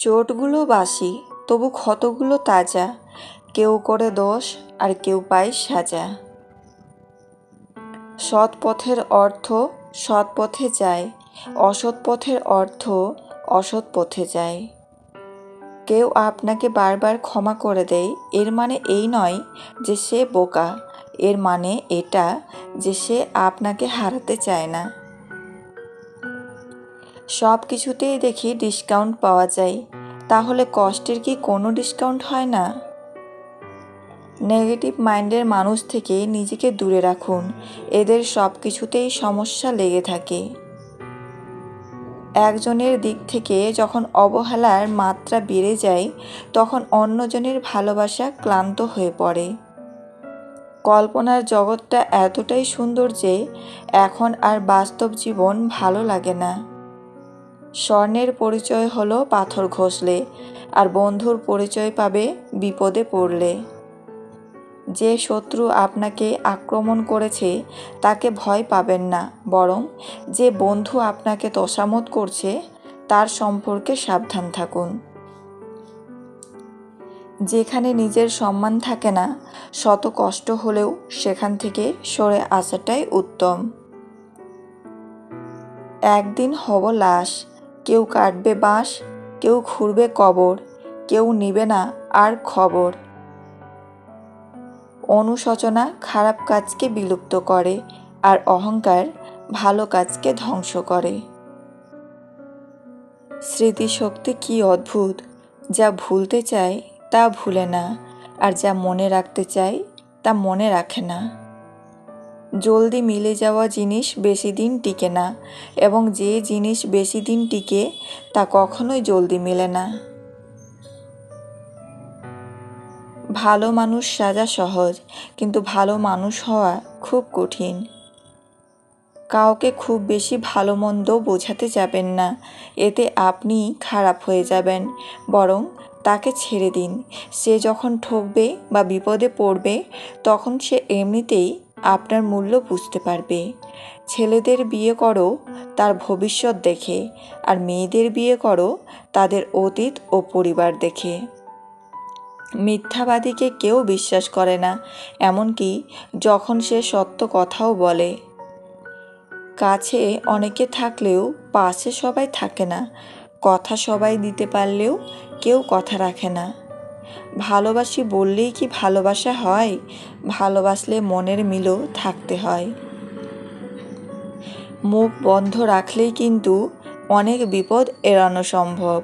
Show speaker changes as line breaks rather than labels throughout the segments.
চোটগুলো বাসি, তবু ক্ষতগুলো তাজা। কেউ করে দোষ আর কেউ পায় সাজা। সৎ পথের অর্থ সৎ পথে যায়, অসৎ পথের অর্থ অসৎ পথে যায়। কেউ আপনাকে বারবার ক্ষমা করে দেয়, এর মানে এই নয় যে সে বোকা, এর মানে এটা যে সে আপনাকে হারাতে চায় না। সব কিছুতেই দেখি ডিসকাউন্ট পাওয়া যায়। তাহলে কষ্টের কি কোনো ডিসকাউন্ট হয় না? নেগেটিভ মাইন্ডের মানুষ থেকে নিজেকে দূরে রাখুন। এদের সব কিছুতেই সমস্যা লেগে থাকে। একজনের দিক থেকে যখন অবহেলার মাত্রা বেড়ে যায়, তখন অন্যজনের ভালোবাসা ক্লান্ত হয়ে পড়ে। কল্পনার জগৎটা এতটাই সুন্দর যে, এখন আর বাস্তব জীবন ভালো লাগে না। স্বর্ণের পরিচয় হলো পাথর ঘষলে, আর বন্ধুর পরিচয় পাবে বিপদে পড়লে। যে শত্রু আপনাকে আক্রমণ করেছে, তাকে ভয় পাবেন না, বরং যে বন্ধু আপনাকে তোষামত করছে, তার সম্পর্কে সাবধান থাকুন। যেখানে নিজের সম্মান থাকে না, শত কষ্ট হলেও সেখান থেকে সরে আসাটাই উত্তম। একদিন হব লাশ কেউ কাটবে বাঁশ, কেউ খুঁড়বে কবর, কেউ নিবে না আর খবর। অনুশোচনা খারাপ কাজকে বিলুপ্ত করে আর অহংকার ভালো কাজকে ধ্বংস করে। স্মৃতিশক্তি কি অদ্ভুত, যা ভুলতে চায় তা ভুলে না, আর যা মনে রাখতে চায় তা মনে রাখে না। জলদি মিলে যাওয়া জিনিস বেশি দিন টিকে না, এবং যে জিনিস বেশি দিন টিকে, তা কখনোই জলদি মেলে না। ভালো মানুষ সাজা সহজ, কিন্তু ভালো মানুষ হওয়া খুব কঠিন। কাউকে খুব বেশি ভালো মন্দ বোঝাতে যাবেন না, এতে আপনি খারাপ হয়ে যাবেন, বরং তাকে ছেড়ে দিন। সে যখন ঠকবে বা বিপদে পড়বে, তখন সে এমনিতেই আপনার মূল্য বুঝতে পারবে। ছেলেদের বিয়ে করো, তার ভবিষ্যৎ দেখে, আর মেয়েদের বিয়ে করো, তাদের অতীত ও পরিবার দেখে। মিথ্যাবাদীকে কেউ বিশ্বাস করে না, এমনকি যখন সে সত্য কথাও বলে। কাছে অনেকে থাকলেও, পাশে সবাই থাকে না। কথা সবাই দিতে পারলেও কেউ কথা রাখে না। ভালোবাসি বললেই কি ভালোবাসা হয়? ভালোবাসলে মনের মিলও থাকতে হয়। মুখ বন্ধ রাখলেই কিন্তু অনেক বিপদ এড়ানো সম্ভব।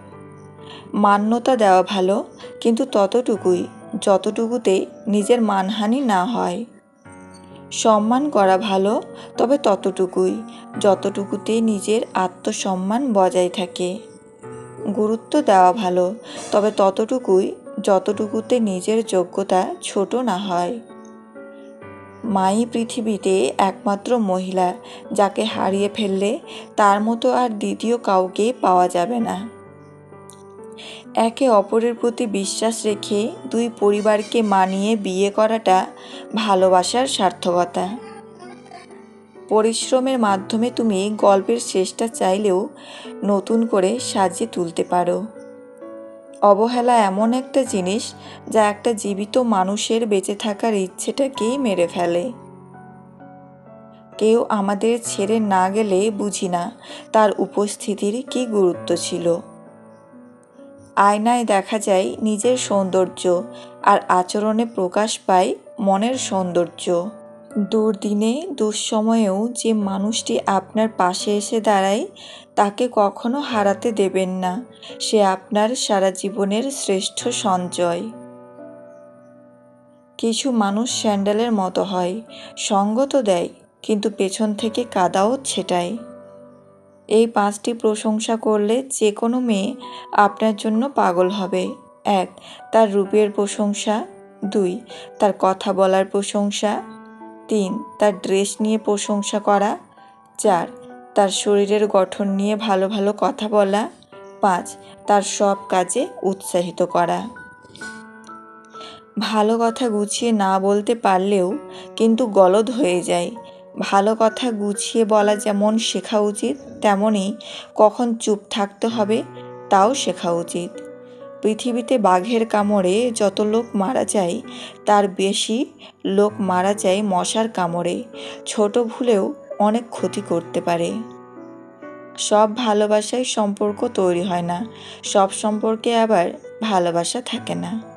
মান্যতা দেওয়া ভালো, কিন্তু ততটুকুই, যতটুকুতে নিজের মানহানি না হয়। সম্মান করা ভালো, তবে ততটুকুই, যতটুকুতে নিজের আত্মসম্মান বজায় থাকে। গুরুত্ব দেওয়া ভালো, তবে ততটুকুই যতটুকুতে নিজের যোগ্যতা ছোট না হয়। মাই পৃথিবীতে একমাত্র মহিলা, যাকে হারিয়ে ফেললে তার মতো আর দ্বিতীয় কাউকে পাওয়া যাবে না। একে অপরের প্রতি বিশ্বাস রেখে দুই পরিবারকে মানিয়ে বিয়ে করাটা ভালোবাসার সার্থকতা। পরিশ্রমের মাধ্যমে তুমি গল্পের শেষটা চাইলেও নতুন করে সাজিয়ে তুলতে পারো। অবহেলা এমন একটা জিনিস যা একটা জীবিত মানুষের বেঁচে থাকার ইচ্ছেটাকেই মেরে ফেলে। কেউ আমাদের ছেড়ে না গেলে বুঝি না তার উপস্থিতির কি গুরুত্ব ছিল। আয়নায় দেখা যায় নিজের সৌন্দর্য আর আচরণে প্রকাশ পায় মনের সৌন্দর্য। দুর্দিনে, দুঃসময়েও যে মানুষটি আপনার পাশে এসে দাঁড়ায় তাকে কখনো হারাতে দেবেন না। সে আপনার সারা জীবনের শ্রেষ্ঠ সঞ্চয় কিছু মানুষ স্যান্ডেলের মতো হয়, সঙ্গ তো দেয়, কিন্তু পেছন থেকে কাদাও ছেটায়। এই পাঁচটি প্রশংসা করলে যে কোনো মেয়ে আপনার জন্য পাগল হবে। এক, তার রূপের প্রশংসা। দুই, তার কথা বলার প্রশংসা। তিন, তার ড্রেস নিয়ে প্রশংসা করা। চার তার শরীরের গঠন নিয়ে ভালো ভালো কথা বলা। পাঁচ, তার সব কাজে উৎসাহিত করা। ভালো কথা গুছিয়ে না বলতে পারলেও কিন্তু গলদ হয়ে যায়। ভালো কথা গুছিয়ে বলা যেমন শেখা উচিত তেমনই কখন চুপ থাকতে হবে তাও শেখা উচিত। পৃথিবীতে বাঘের কামড়ে যত লোক মারা যায়, তার বেশি লোক মারা যায় মশার কামড়ে। ছোট ভুলেও অনেক ক্ষতি করতে পারে। সব ভালোবাসায় সম্পর্ক তৈরি হয় না। সব সম্পর্কে আবার ভালোবাসা থাকে না।